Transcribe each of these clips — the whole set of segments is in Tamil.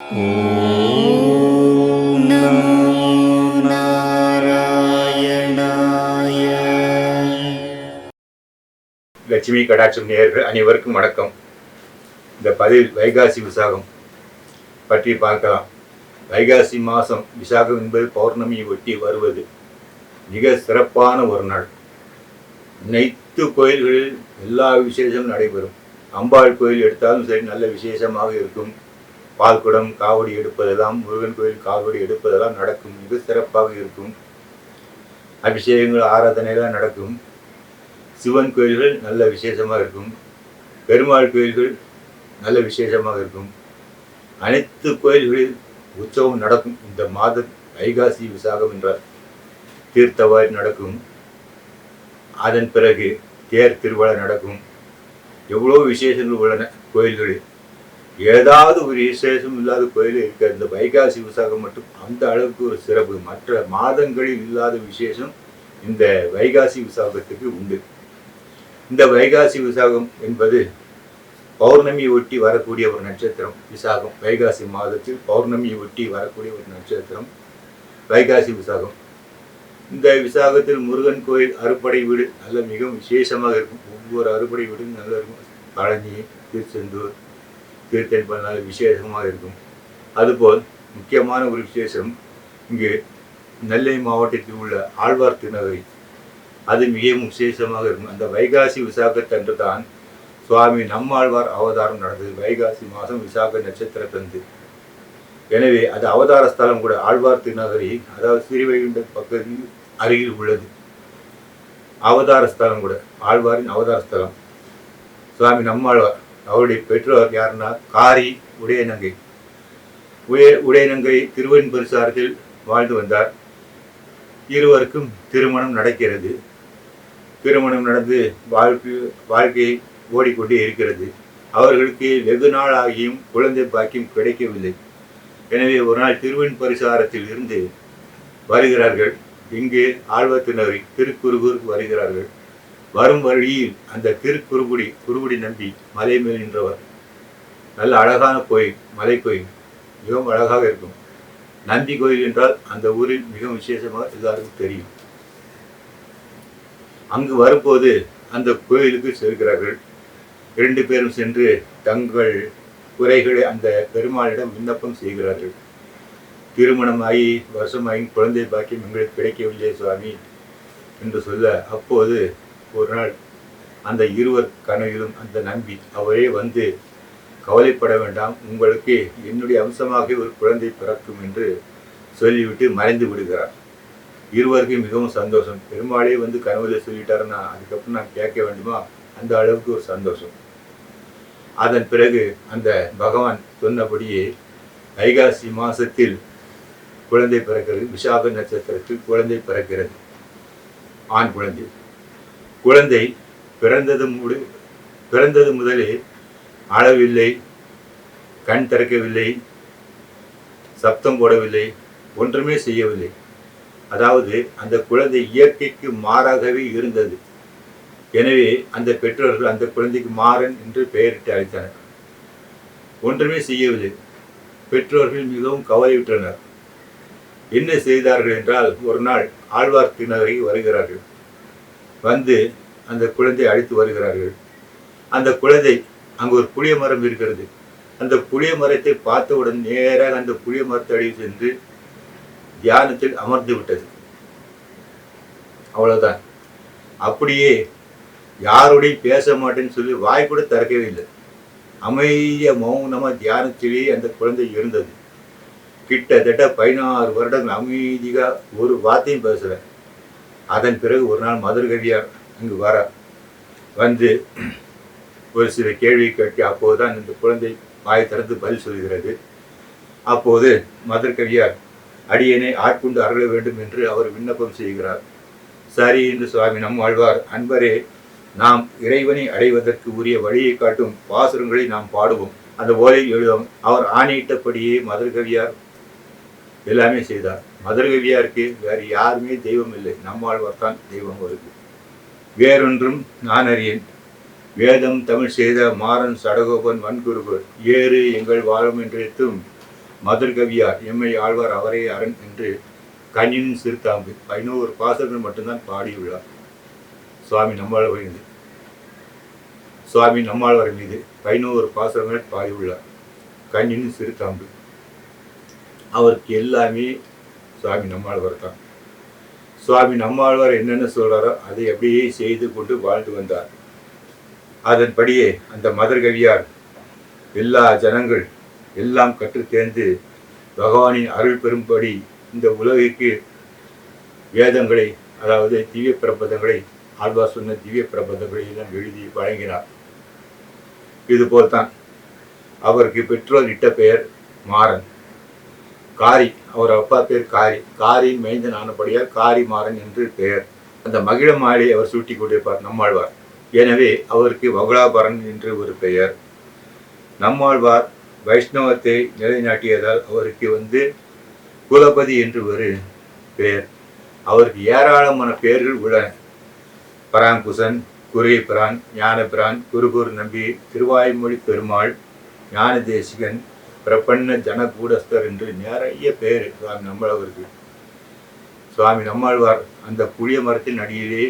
ॐ नमो नारायणाय லட்சுமி கடாட்சம் நேயர்கள் அனைவருக்கும் வணக்கம் இந்த பதில் வைகாசி விசாகம் பற்றி பார்க்கலாம் வைகாசி மாதம் விசாகம் என்பது பௌர்ணமியை ஒட்டி வருவது மிக சிறப்பான ஒரு நாள் அனைத்து கோயில்களில் எல்லா விசேஷமும் நடைபெறும் அம்பாள் கோயில் எடுத்தாலும் சரி நல்ல விசேஷமாக இருக்கும் பால்குடம் காவடி எடுப்பதெல்லாம் முருகன் கோயில் காவடி எடுப்பதெல்லாம் நடக்கும். மிக சிறப்பாக இருக்கும். அபிஷேகங்கள் ஆராதனைலாம் நடக்கும். சிவன் கோயில்கள் நல்ல விசேஷமாக இருக்கும். பெருமாள் கோயில்கள் நல்ல விசேஷமாக இருக்கும். அனைத்து கோயில்களில் உற்சவம் நடக்கும். இந்த மாத ஐகாசி விசாகம் என்ற தீர்த்தவாரி நடக்கும். அதன் பிறகு தேர் திருவிழா நடக்கும். எவ்வளோ விசேஷங்கள் உள்ளன கோயில்களில். ஏதாவது ஒரு விசேஷம் இல்லாத கோயில் இருக்க இந்த வைகாசி விசாகம் மட்டும் அந்த அளவுக்கு ஒரு சிறப்பு. மற்ற மாதங்களில் இல்லாத விசேஷம் இந்த வைகாசி விசாகத்துக்கு உண்டு. இந்த வைகாசி விசாகம் என்பது பௌர்ணமியை ஒட்டி வரக்கூடிய ஒரு நட்சத்திரம். விசாகம் வைகாசி மாதத்தில் பௌர்ணமியை ஒட்டி வரக்கூடிய ஒரு நட்சத்திரம் வைகாசி விசாகம். இந்த விசாகத்தில் முருகன் கோயில் அறுபடை வீடு நல்ல மிகவும் விசேஷமாக இருக்கும். ஒவ்வொரு அறுபடை வீடும் நல்லா இருக்கும். பழனி திருச்செந்தூர் கீர்த்தனை நல்ல விசேஷமாக இருக்கும். அதுபோல் முக்கியமான ஒரு விசேஷம் இங்கு நெல்லை மாவட்டத்தில் உள்ள ஆழ்வார் திருநகரி. அது மிகவும் விசேஷமாக இருக்கும். அந்த வைகாசி விசாகத்தன்று தான் சுவாமி நம்மாழ்வார் அவதாரம் நடந்தது. வைகாசி மாதம் விசாக நட்சத்திரத்தன்று. எனவே அது அவதார ஸ்தலம் கூட ஆழ்வார் திருநகரி அதாவது ஸ்ரீவைகுண்ட பக்கத்தில் அருகில் உள்ளது. அவதார ஸ்தலம் கூட ஆழ்வாரின் அவதார ஸ்தலம். சுவாமி நம்மாழ்வார் அவருடைய பெற்றோர் யாருன்னா? காரி உடையநங்கை. உடைய உடையநங்கை திருவெண்பரிசாரத்தில் வாழ்ந்து வந்தார். இருவருக்கும் திருமணம் நடக்கிறது. திருமணம் நடந்து வாழ்க்கை வாழ்க்கையை ஓடிக்கொண்டே இருக்கிறது. அவர்களுக்கு வெகு நாள் ஆகியும் குழந்தை பாக்கியம் கிடைக்கவில்லை. எனவே ஒரு நாள் திருவெண் பரிசாரத்தில் இருந்து வருகிறார்கள். இங்கு ஆழ்வத்தினரை திருக்குறுகூருக்கு வருகிறார்கள். வரும் வழியில் அந்த திருக்குறுகுடி குறுகுடி நம்பி மலை மேல் நின்றவர். நல்ல அழகான கோயில் மலை கோயில். மிகவும் அழகாக இருக்கும். நந்தி கோயில் என்றால் அந்த ஊரில் மிகவும் விசேஷமாக எல்லாருக்கும் தெரியும். அங்கு வரும்போது அந்த கோயிலுக்கு செல்கிறார்கள். இரண்டு பேரும் சென்று தங்கள் குறைகளை அந்த பெருமாளிடம் விண்ணப்பம் செய்கிறார்கள். திருமணமாகி வருஷமாகி குழந்தை பாக்கியம் எங்களுக்கு கிடைக்கவில்லை சுவாமி என்று சொல்ல அப்போது ஒரு நாள் அந்த இருவர் கனவிலும் அந்த நம்பி அவரே வந்து கவலைப்பட வேண்டாம் உங்களுக்கு என்னுடைய அம்சமாக ஒரு குழந்தை பிறக்கும் என்று சொல்லிவிட்டு மறைந்து விடுகிறார். இருவருக்கும் மிகவும் சந்தோஷம். பெருமாளே வந்து கனவுல சொல்லிட்டாருன்னா அதுக்கப்புறம் நான் கேட்க வேண்டுமா? அந்த அளவுக்கு ஒரு சந்தோஷம். அதன் பிறகு அந்த பகவான் சொன்னபடியே வைகாசி மாசத்தில் குழந்தை பிறக்கிறது. விசாக நட்சத்திரத்தில் குழந்தை பிறக்கிறது. ஆண் குழந்தை. குழந்தை பிறந்தது முடி பிறந்தது முதலே அழவில்லை கண் திறக்கவில்லை சப்தம் போடவில்லை ஒன்றுமே செய்யவில்லை. அதாவது அந்த குழந்தை இயற்கைக்கு மாறாகவே இருந்தது. எனவே அந்த பெற்றோர்கள் அந்த குழந்தைக்கு மாறன் என்று பெயரிட்டு அழைத்தனர். ஒன்றுமே செய்யவில்லை. பெற்றோர்கள் மிகவும் கவலையுற்றனர். என்ன செய்தார்கள் என்றால் ஒரு நாள் ஆழ்வார் திருநகருக்கு வருகிறார்கள். வந்து அந்த குழந்தை அழைத்து வருகிறார்கள். அந்த குழந்தை அங்கு ஒரு புளிய மரம் இருக்கிறது. அந்த புளிய மரத்தை பார்த்தவுடன் நேராக அந்த புளிய மரத்தடியில் சென்று தியானத்தில் அமர்ந்து விட்டது. அவ்வளவுதான். அப்படியே யாரோடையும் பேச மாட்டேன்னு சொல்லி வாய் கூட திறக்கவே இல்லை. அமைதிய மௌனமாக தியானத்திலேயே அந்த குழந்தை இருந்தது. கிட்டத்தட்ட பதினாறு வருடங்கள் அமைதியாக ஒரு வார்த்தையும் பேசுவேன் அதன் பிறகு ஒரு நாள் மதுரகவியார் அங்கு வர வந்து ஒரு சில கேள்வி கேட்டு அப்போதுதான் இந்த குழந்தை வாய் திறந்து பதில் சொல்கிறது. அப்போது மதுரகவியார் அடியனை ஆட்கொண்டு அருள வேண்டும் என்று அவர் விண்ணப்பம் செய்கிறார். சரி என்று சுவாமி நம் ஆழ்வார் அன்பரே நாம் இறைவனை அடைவதற்கு உரிய வழியை காட்டும் பாசுரங்களை நாம் பாடுவோம். அந்த ஓலை எழுதும் அவர் ஆணையிட்டபடியே மதுரகவியார் எல்லாமே செய்தார். மதுரகவியாருக்கு வேறு யாருமே தெய்வம் இல்லை. நம்மாழ்வார் தான் தெய்வம் வருது. வேறொன்றும் நான் அறியேன். வேதம் தமிழ் செய்த மாறன் சடகோபன் வன்குருகோர் ஏறு எங்கள் வாழும் என்று மதுர் மதுர்கவியார் எம்ஐ ஆழ்வார் அவரே அரண் என்று கண்ணின் சிறுத்தாம்பு ஐநூறு பாசங்கள் மட்டும்தான் பாடியுள்ளார். சுவாமி நம்மாழ்வார் மீது. சுவாமி நம்மாழ்வார் மீது ஐநூறு பாசங்கள் பாடியுள்ளார். கண்ணின் சிறுத்தாம்பு அவருக்கு எல்லாமே சுவாமி நம்மாழ்வார் தான். சுவாமி நம்மாழ்வார் என்னென்ன சொல்றாரோ அதை அப்படியே செய்து கொண்டு வாழ்ந்து வந்தார். அதன்படியே அந்த மதர் கவியார் எல்லா ஜனங்கள் எல்லாம் கற்று தேர்ந்து பகவானின் அருள் பெறும்படி இந்த உலகிற்கு வேதங்களை அதாவது திவ்ய பிரபந்தங்களை ஆழ்வார் சொன்ன திவ்ய பிரபந்தங்களை எல்லாம் எழுதி வழங்கினார். இதுபோல்தான் அவருக்கு பெற்றோர் இட்ட பெயர் மாறன். காரி அவர் அப்பா பேர் காரி. காரியின் மைந்தன் ஆனபடியால் காரி மாறன் என்று பெயர். அந்த மகிழ மாலை அவர் சூட்டி கொண்டிருப்பார் நம்மாழ்வார். எனவே அவருக்கு மகுளாபரன் என்று ஒரு பெயர். நம்மாழ்வார் வைஷ்ணவத்தை நிலைநாட்டியதால் அவருக்கு வந்து குலபதி என்று ஒரு பெயர். அவருக்கு ஏராளமான பெயர்கள் உள்ளன. பராங்குசன் குரியபிரான் ஞானபிரான் குருகுரு நம்பி திருவாய்மொழி பெருமாள் ஞான தேசிகன் பிரபன்ன ஜனகூடஸ்தர் என்று நிறைய பேர் சுவாமி நம்மளவருக்கு. சுவாமி நம்மாழ்வார் அந்த புளிய மரத்தின் அடியிலே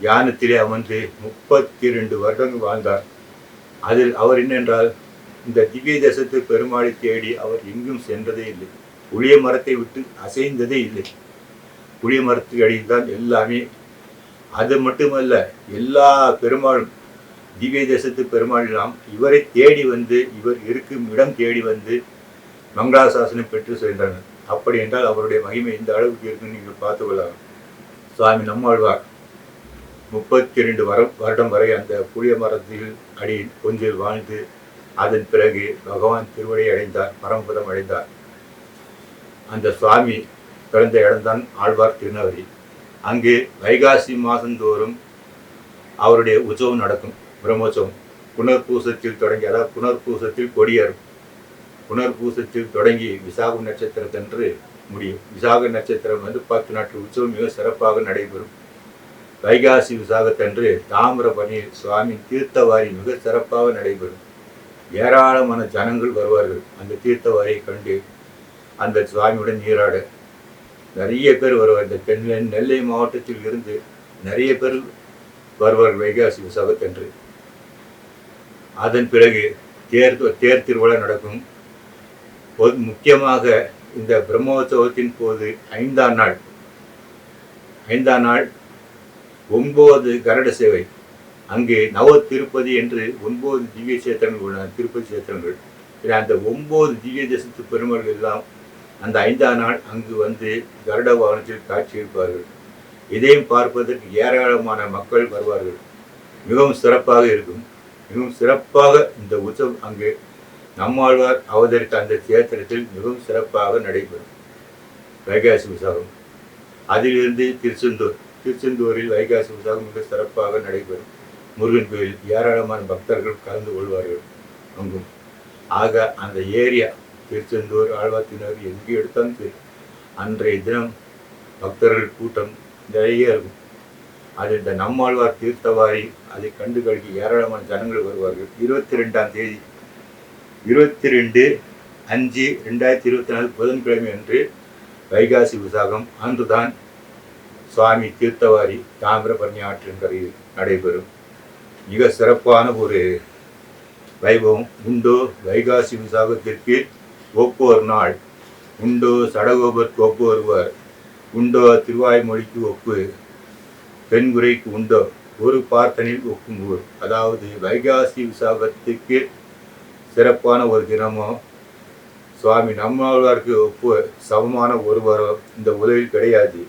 தியானத்திலே அமர்ந்து முப்பத்தி ரெண்டு வருடங்கள் வாழ்ந்தார். அதில் அவர் என்னென்றால் இந்த திவ்ய தேசத்து பெருமாளை தேடி அவர் எங்கும் சென்றதே இல்லை. புளிய மரத்தை விட்டு அசைந்ததே இல்லை. புளிய மரத்துக்கு அடியில் தான் எல்லாமே. அது மட்டுமல்ல எல்லா பெருமாளும் திவ்ய தேசத்து பெருமாளெல்லாம் இவரை தேடி வந்து இவர் இருக்கும் இடம் தேடி வந்து மங்களாசாசனம் பெற்று சென்றனர் அப்படி என்றால் அவருடைய மகிமை இந்த அளவுக்கு இருக்குன்னு நீங்கள் பார்த்து கொள்ளலாம். சுவாமி நம்மாழ்வார் முப்பத்தி ரெண்டு வரம் வருடம் வரை அந்த புளிய மரத்தில் அடியில் கொஞ்சில் வாழ்ந்து அதன் பிறகு பகவான் திருவடி அடைந்தார் பரமபுரம் அடைந்தார். அந்த சுவாமி பிறந்த இடம்தான் ஆழ்வார் திருநகரி. அங்கு வைகாசி மாதந்தோறும் அவருடைய உற்சவம் நடக்கும். பிரம்மோற்சவம். புனர்பூசத்தில் தொடங்கி அதாவது புனர்பூசத்தில் கொடியேறும். புனர்பூசத்தில் தொடங்கி விசாகம் நட்சத்திரத்தன்று முடியும். விசாக நட்சத்திரம் வந்து பத்து நாட்கள் உற்சவம் மிக சிறப்பாக நடைபெறும். வைகாசி விசாகத்தன்று தாமிரபரணி சுவாமி தீர்த்தவாரி மிக சிறப்பாக நடைபெறும். ஏராளமான ஜனங்கள் வருவார்கள். அந்த தீர்த்தவாரியை கண்டு அந்த சுவாமியுடன் நீராட. நிறைய பேர் வருவார். இந்த தென் நெல்லை மாவட்டத்தில் இருந்து நிறைய பேர் வருவார்கள் வைகாசி விசாகத்தன்று. அதன் பிறகு தேர் தேர் திருவிழா நடக்கும். முக்கியமாக இந்த பிரம்மோற்சவத்தின் போது ஐந்தாம் நாள் ஐந்தாம் நாள் ஒன்பது கருட சேவை. அங்கே நவ திருப்பதி என்று ஒன்பது திவ்ய சேத்திரங்கள் உள்ளன திருப்பதி சேத்திரங்கள். இது அந்த ஒன்பது திவ்ய தேசத்து பெருமர்கள் எல்லாம் அந்த ஐந்தாம் நாள் அங்கு வந்து கருட வாகனத்தில் காட்சியளிப்பார்கள் இதையும் பார்ப்பதற்கு ஏராளமான மக்கள் வருவார்கள். மிகவும் சிறப்பாக இருக்கும். மிகவும் சிறப்பாக இந்த உற்சவம் அங்கு நம்மாழ்வார் அவதரித்த அந்த சேத்திரத்தில் மிகவும் சிறப்பாக நடைபெறும். வைகாசி உற்சவம். அதிலிருந்து திருச்செந்தூர். திருச்செந்தூரில் வைகாசி உற்சவம் மிக சிறப்பாக நடைபெறும். முருகன் கோயில் ஏராளமான பக்தர்கள் கலந்து கொள்வார்கள் அங்கும். ஆக அந்த ஏரியா திருச்செந்தூர் ஆழ்வாத்தினர் எங்கே எடுத்தாலும் சரி அன்றைய தினம் பக்தர்கள் கூட்டம் நிறைய இருக்கும். அது இந்த நம்மாழ்வார் தீர்த்தவாரி அதை கண்டு கழிக்க ஏராளமான ஜனங்கள் வருவார்கள். இருபத்தி ரெண்டாம் தேதி இருபத்தி ரெண்டு அஞ்சு ரெண்டாயிரத்தி இருபத்தி நாலு புதன்கிழமை அன்று வைகாசி விசாகம். அன்றுதான் சுவாமி தீர்த்தவாரி தாமிரபரணி ஆற்றின்கரையில் நடைபெறும். மிக சிறப்பான ஒரு வைபவம். உண்டோ வைகாசி விசாகத்திற்கு ஒப்போர் நாள். உண்டோ சடகோபர் ஒப்பு வருவார். உண்டோ திருவாய்மொழிக்கு ஒப்பு. பெண்குறைக்கு உண்டோ? ஒரு பார்த்தனில் ஒக்கும் ஊர். அதாவது வைகாசி விசாகத்துக்கு சிறப்பான ஒரு தினமோ? சுவாமி நம்மாழ்வார்க்கு ஒப்பு சமமான ஒரு வரோ இந்த உலகில் கிடையாது.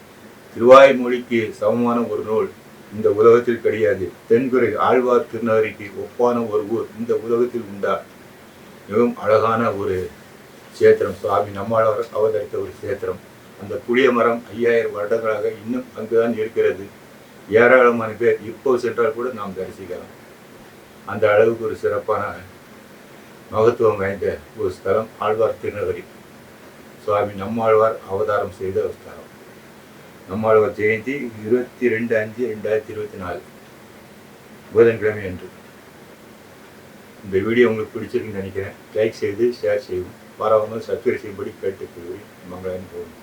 திருவாய்மொழிக்கு சமமான ஒரு நூல் இந்த உலகத்தில் கிடையாது. தென்குறை ஆழ்வார் திருநகரிக்கு ஒப்பான ஒரு ஊர் இந்த உலகத்தில் உண்டா? மிகவும் அழகான ஒரு சேத்திரம். சுவாமி நம்மாழ்வார் அவதரித்த ஒரு சேத்திரம். அந்த புளிய மரம் ஐயாயிரம் வருடங்களாக இன்னும் அங்குதான் இருக்கிறது. ஏராளமான பேர் இப்போ சென்றால் கூட நாம் தரிசிக்கலாம். அந்த அளவுக்கு ஒரு சிறப்பான மகத்துவம் வாய்ந்த ஒரு ஸ்தலம் ஆழ்வார் திருநகரி சுவாமி நம்மாழ்வார் அவதாரம் செய்த ஒரு ஸ்தலம். நம்மாழ்வார் ஜெயந்தி இருபத்தி ரெண்டு அஞ்சு ரெண்டாயிரத்தி இருபத்தி நாலு புதன்கிழமை அன்று. இந்த வீடியோ உங்களுக்கு பிடிச்சிருக்குன்னு நினைக்கிறேன். லைக் செய்து ஷேர் செய்வோம் வரவங்க சப்ஸ்கிரைப் செய்யும்படி கேட்டுக்கொள்கிறேன். மங்களம் போகும்